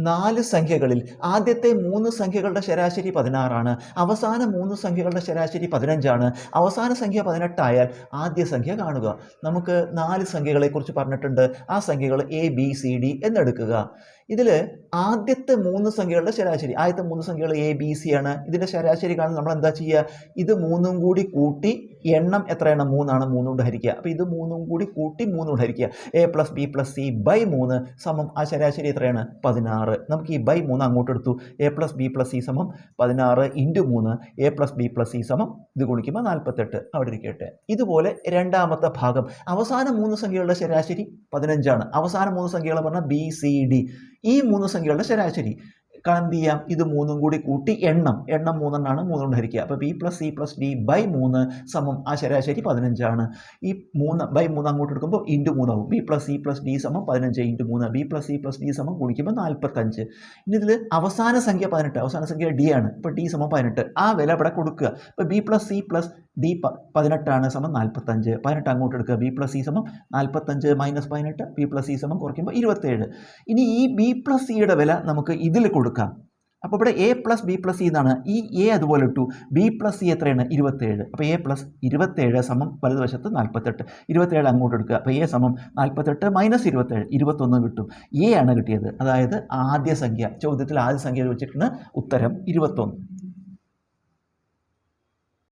നാല് സംഖ്യകളിൽ. ആദ്യത്തെ മൂന്ന് സംഖ്യകളുടെ ശരാശരി പതിനാറാണ്. അവസാന മൂന്ന് സംഖ്യകളുടെ ശരാശരി പതിനഞ്ചാണ്. അവസാന സംഖ്യ പതിനെട്ടായാൽ ആദ്യ സംഖ്യ കാണുക. നമുക്ക് നാല് സംഖ്യകളെക്കുറിച്ച് പറഞ്ഞിട്ടുണ്ട്. ആ സംഖ്യകൾ എ ബി സി ഡി എന്നെടുക്കുക. ഇതിൽ ആദ്യത്തെ മൂന്ന് സംഖ്യകളുടെ ശരാശരി ആദ്യത്തെ മൂന്ന് സംഖ്യകൾ എ ബി സി ആണ്. ഇതിന്റെ ശരാശരി കാണാൻ നമ്മൾ എന്താ ചെയ്യുക? ഇത് മൂന്നും കൂടി കൂട്ടി എണ്ണം എത്രയാണ്? മൂന്നാണ്. മൂന്നുകൊണ്ട് ഹരിക്കുക. അപ്പോൾ ഇത് മൂന്നും കൂടി കൂട്ടി മൂന്നുകൊണ്ട് ഹരിക്കുക. A plus B plus C by മൂന്ന്. സമം ആ ശരാശരി എത്രയാണ്? പതിനാറ്. നമുക്ക് ഈ ബൈ മൂന്ന് അങ്ങോട്ട് എടുത്തു. A plus B plus C സമം പതിനാറ് ഇന്റു മൂന്ന്. A plus B plus C സമം ഇത് ഗുണിക്കുമ്പോൾ നാൽപ്പത്തെട്ട് അവിടെ ഇരിക്കട്ടെ. ഇതുപോലെ രണ്ടാമത്തെ ഭാഗം. അവസാന മൂന്ന് സംഖ്യകളുടെ ശരാശരി പതിനഞ്ചാണ്. അവസാന മൂന്ന് സംഖ്യകൾ പറഞ്ഞാൽ ബി സി ഡി ഈ മൂന്ന് സംഖ്യകളുടെ ശരാശരി എന്ത് ചെയ്യാം ഇത് മൂന്നും കൂടി കൂട്ടി എണ്ണം. എണ്ണം മൂന്നെണ്ണാണ് മൂന്ന് കൊണ്ട് ഹരിക്കുക. അപ്പോൾ B plus C plus D by മൂന്ന് സമം ആ ശരാശരി പതിനഞ്ചാണ്. ഈ മൂന്ന് ബൈ മൂന്ന് അങ്ങോട്ട് എടുക്കുമ്പോൾ into മൂന്നാവും. B plus C plus D സമം പതിനഞ്ച് ഇന്റു മൂന്ന്. B plus C plus D സമം ഗുണിക്കുമ്പോൾ നാൽപ്പത്തഞ്ച് ഇനി ഇതിൽ അവസാന സംഖ്യ പതിനെട്ട്. അവസാന സംഖ്യ ഡി ആണ്. ഇപ്പോൾ ഡി സമം പതിനെട്ട്. ആ വില ഇവിടെ കൊടുക്കുക. ഇപ്പോൾ B plus C plus D പ പതിനെട്ടാണ് സമം നാൽപ്പത്തഞ്ച് പതിനെട്ട് അങ്ങോട്ട് എടുക്കുക. ബി പ്ലസ് സി സമം നാൽപ്പത്തഞ്ച് മൈനസ് പതിനെട്ട്. ബി പ്ലസ് സി സമം കുറയ്ക്കുമ്പോൾ ഇരുപത്തേഴ്. ഇനി ഈ ബി പ്ലസ് സിയുടെ വില നമുക്ക് ഇതിൽ കൊടുക്കാം. അപ്പോൾ ഇവിടെ A plus B plus C എന്നാണ്. ഈ എ അതുപോലെ ഇട്ടു. ബി പ്ലസ് സി എത്രയാണ്? ഇരുപത്തേഴ്. അപ്പോൾ എ പ്ലസ് ഇരുപത്തേഴ് സമം വലതുവശത്ത് നാൽപ്പത്തെട്ട് ഇരുപത്തേഴ് അങ്ങോട്ട് എടുക്കുക. അപ്പോൾ എ സമം നാൽപ്പത്തെട്ട് മൈനസ് ഇരുപത്തേഴ്. ഇരുപത്തൊന്ന് കിട്ടും. എ ആണ് കിട്ടിയത്. അതായത് ആദ്യ സംഖ്യ. ചോദ്യത്തിൽ ആദ്യ സംഖ്യ വെച്ചിട്ടാണ് ഉത്തരം ഇരുപത്തൊന്ന്.